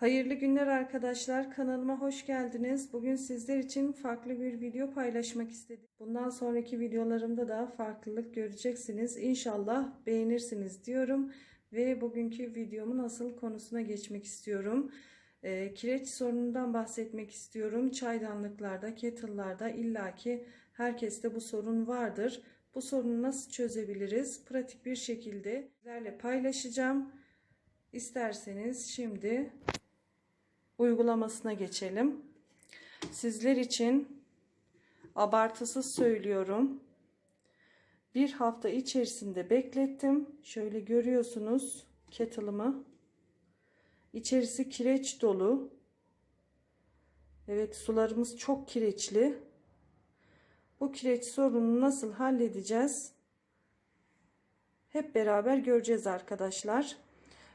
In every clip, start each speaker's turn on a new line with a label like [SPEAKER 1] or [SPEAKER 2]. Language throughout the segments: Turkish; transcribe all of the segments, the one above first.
[SPEAKER 1] Hayırlı günler arkadaşlar. Kanalıma hoş geldiniz. Bugün sizler için farklı bir video paylaşmak istedim. Bundan sonraki videolarımda da farklılık göreceksiniz. İnşallah beğenirsiniz diyorum. Ve bugünkü videomun asıl konusuna geçmek istiyorum. Ee, kireç sorunundan bahsetmek istiyorum. Çaydanlıklarda, kettle'larda illaki herkeste bu sorun vardır. Bu sorunu nasıl çözebiliriz? Pratik bir şekilde sizlerle paylaşacağım. İsterseniz şimdi uygulamasına geçelim. Sizler için abartısız söylüyorum. Bir hafta içerisinde beklettim. Şöyle görüyorsunuz kettle'ımı. İçerisi kireç dolu. Evet sularımız çok kireçli. Bu kireç sorununu nasıl halledeceğiz? Hep beraber göreceğiz arkadaşlar.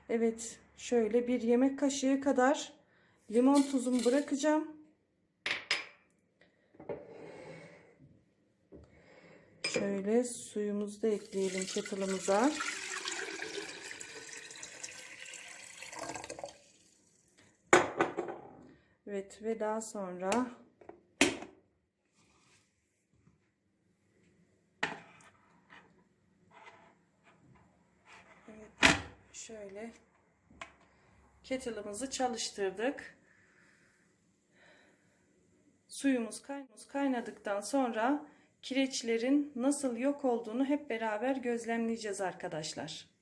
[SPEAKER 1] Evet şöyle bir yemek kaşığı kadar limon tuzumu bırakacağım. Şöyle suyumuzu da ekleyelim kettle'ımıza. Evet ve daha sonra Evet şöyle kettle'ımızı çalıştırdık. Suyumuz kaynadıktan sonra kireçlerin nasıl yok olduğunu hep beraber gözlemleyeceğiz arkadaşlar.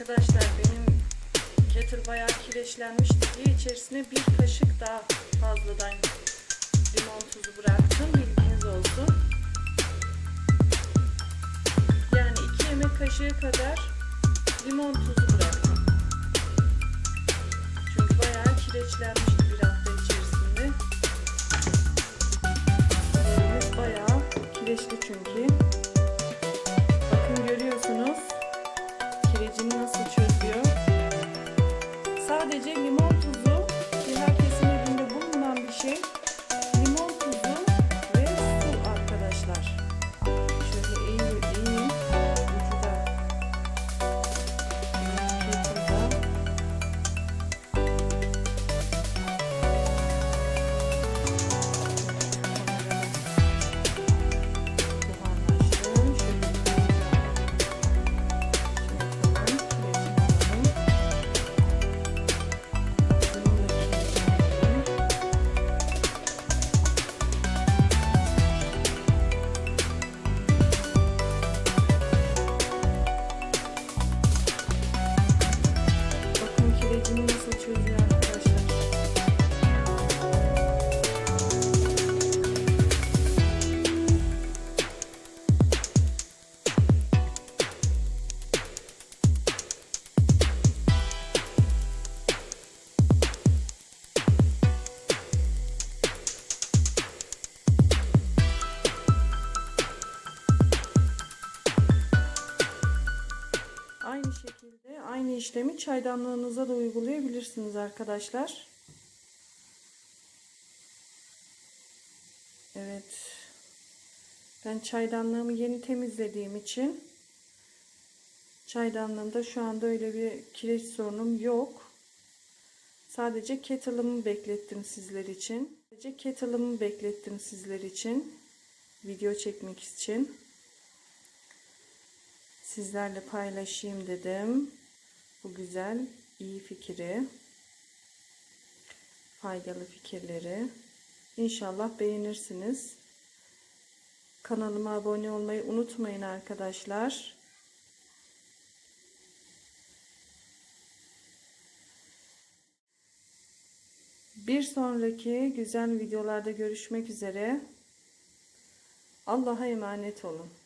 [SPEAKER 1] Arkadaşlar benim kettle bayağı kireçlenmişti diye içerisine bir kaşık daha fazladan limon tuzu bıraktım. Bilginiz olsun. Yani iki yemek kaşığı kadar limon tuzu bıraktım. Çünkü bayağı kireçlenmişti আছে işlemi çaydanlığınıza da uygulayabilirsiniz arkadaşlar. Evet. Ben çaydanlığımı yeni temizlediğim için çaydanlığımda şu anda öyle bir kireç sorunum yok. Sadece kettle'ımı beklettim sizler için. Sadece kettle'ımı beklettim sizler için. Video çekmek için sizlerle paylaşayım dedim. Bu güzel, iyi fikri, faydalı fikirleri. İnşallah beğenirsiniz. Kanalıma abone olmayı unutmayın arkadaşlar. Bir sonraki güzel videolarda görüşmek üzere. Allah'a emanet olun.